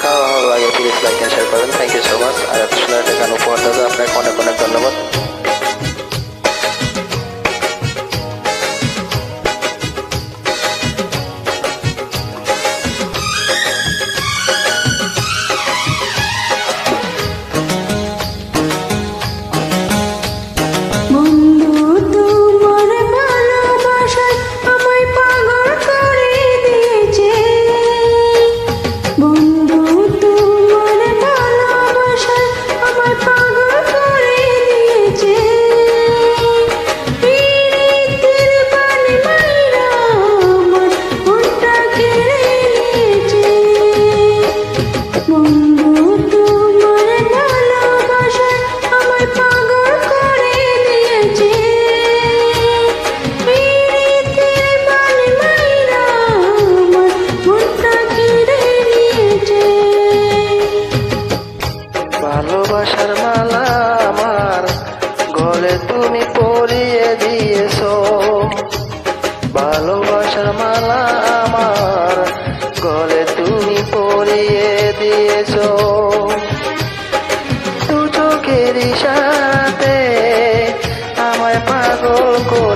canal, like, if you dislike. Thank you so much. Aratushlar. ভালোবাসার মালা আমার। গলে তুমি পরিয়ে দিয়েছ। ভালোবাসার মালা আমার। গলে তুমি পরিয়ে দিয়েছ। দু চোখের সাথে আমায় পাগল কর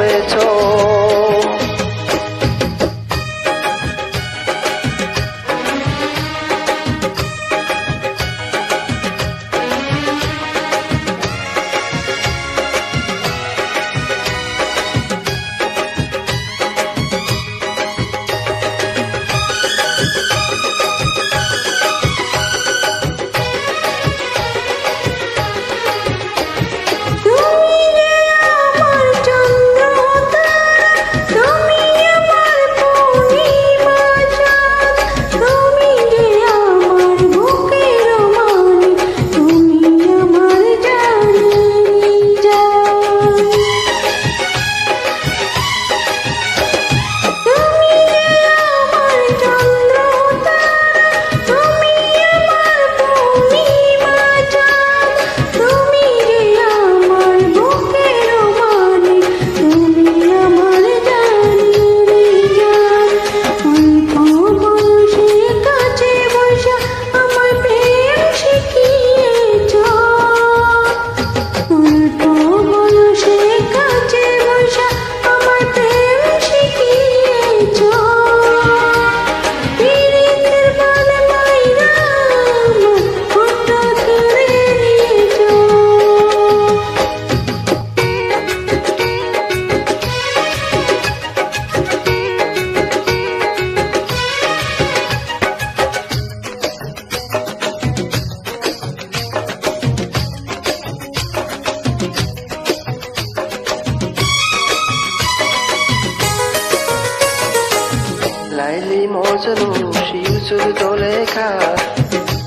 মজনু শিশুর লেখা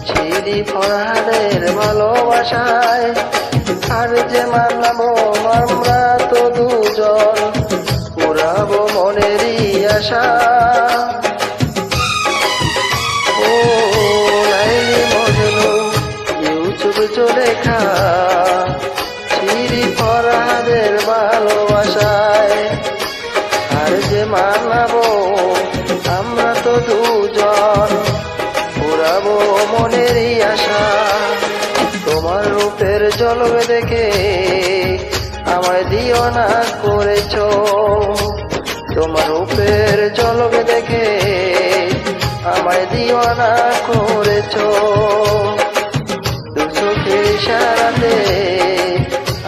ছিরি ফরহাদের ভালোবাসায়। আর যে মানলাম আমরা তো দুজন ওরাবো মনেরই আশা। জ্বলবে দেখে আমায় দিও না করেছ। তোমার রূপের জ্বলবে দেখে আমায় দিও না করেছ। দুচোখের ইশারাতে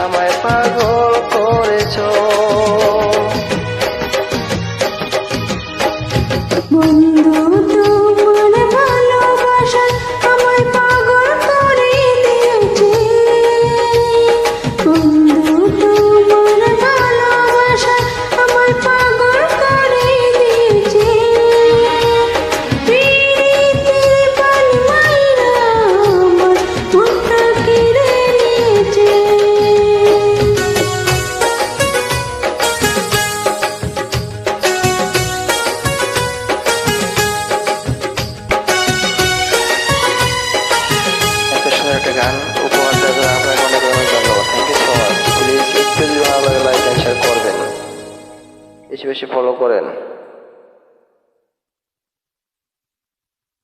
আমায় পাগল করেছ। বন্ধু বেশি ফলো করেন?